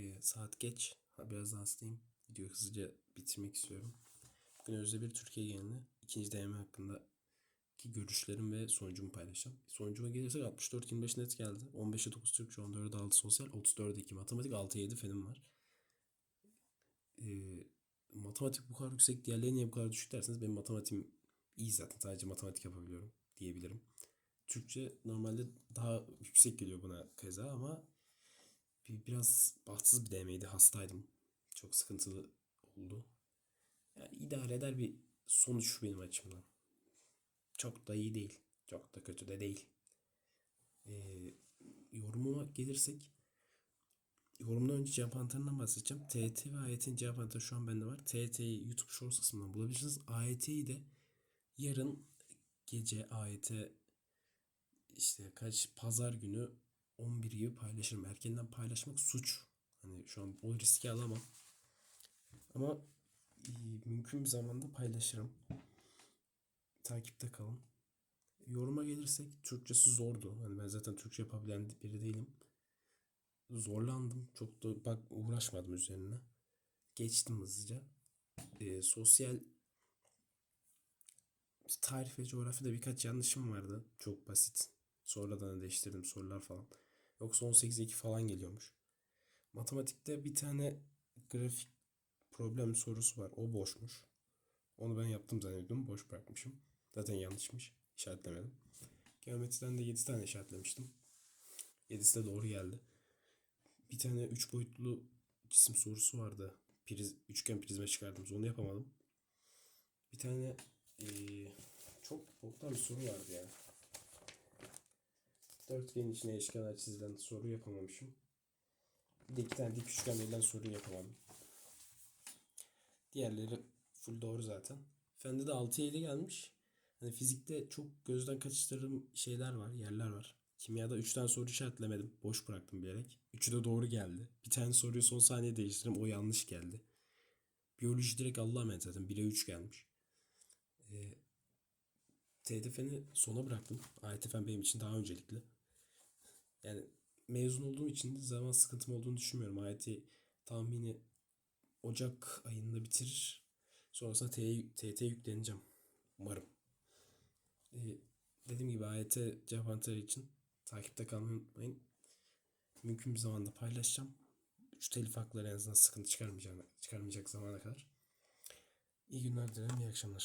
Ee, saat geç. Ha, biraz hastayım. Videoyu hızlıca bitirmek istiyorum. Bugün Özde bir Türkiye genelinde ikinci deneme hakkında ki görüşlerim ve sonucumu paylaşacağım. Sonucuma gelirsek 64-25 net geldi. 15'e 9 Türkçe, 14'e 6 sosyal, 34'e 2 matematik, 6'ya 7 fenim var. Ee, matematik bu kadar yüksek, diğerleri niye bu kadar düşük derseniz benim matematiğim iyi zaten. Sadece matematik yapabiliyorum diyebilirim. Türkçe normalde daha yüksek geliyor buna keza ama bir, biraz bahtsız bir DM'ydi. Hastaydım. Çok sıkıntılı oldu. Yani idare eder bir sonuç benim açımdan. Çok da iyi değil. Çok da kötü de değil. Ee, yorumuma gelirsek yorumdan önce cevap anahtarından bahsedeceğim. TET ve AYT'nin cevap anahtarı şu an bende var. TET'yi YouTube Shorts kısmından bulabilirsiniz. AYT'yi de yarın gece AYT işte kaç pazar günü 11 gibi paylaşırım. Erkenden paylaşmak suç. Hani şu an o riski alamam. Ama e, mümkün bir zamanda paylaşırım. Takipte kalın. Yoruma gelirsek Türkçesi zordu. Hani ben zaten Türkçe yapabilen biri değilim. Zorlandım. Çok da bak uğraşmadım üzerine. Geçtim hızlıca. E, sosyal tarih ve coğrafyada birkaç yanlışım vardı. Çok basit. Sonradan değiştirdim sorular falan. Yoksa 18'e 2 falan geliyormuş. Matematikte bir tane grafik problem sorusu var. O boşmuş. Onu ben yaptım zannediyordum. Boş bırakmışım. Zaten yanlışmış. İşaretlemedim. Geometriden de 7 tane işaretlemiştim. 7'si de doğru geldi. Bir tane 3 boyutlu cisim sorusu vardı. Priz, üçgen prizme çıkardığımız onu yapamadım. Bir tane eee, çok boktan bir soru vardı ya. Dörtgenin içine eşkenar çizilen soru yapamamışım. Bir de iki tane dik üçgen verilen soruyu yapamadım. Diğerleri full doğru zaten. Fende de 6'ya 7 gelmiş. Hani fizikte çok gözden kaçırdığım şeyler var, yerler var. Kimyada 3 tane soru işaretlemedim. Boş bıraktım bilerek. Üçü de doğru geldi. Bir tane soruyu son saniye değiştirdim. O yanlış geldi. Biyoloji direkt Allah'a emanet zaten. 1'e 3 gelmiş. Ee, TDF'ni sona bıraktım. AYTF'n benim için daha öncelikli. Yani mezun olduğum için de zaman sıkıntım olduğunu düşünmüyorum. AYT tahmini Ocak ayında bitirir. Sonrasında TYT yükleneceğim. Umarım. Ee, dediğim gibi AYT cevap için takipte kalmayı unutmayın. Mümkün bir zamanda paylaşacağım. Şu telif hakları en azından sıkıntı çıkarmayacak, çıkarmayacak zamana kadar. İyi günler dilerim, iyi akşamlar.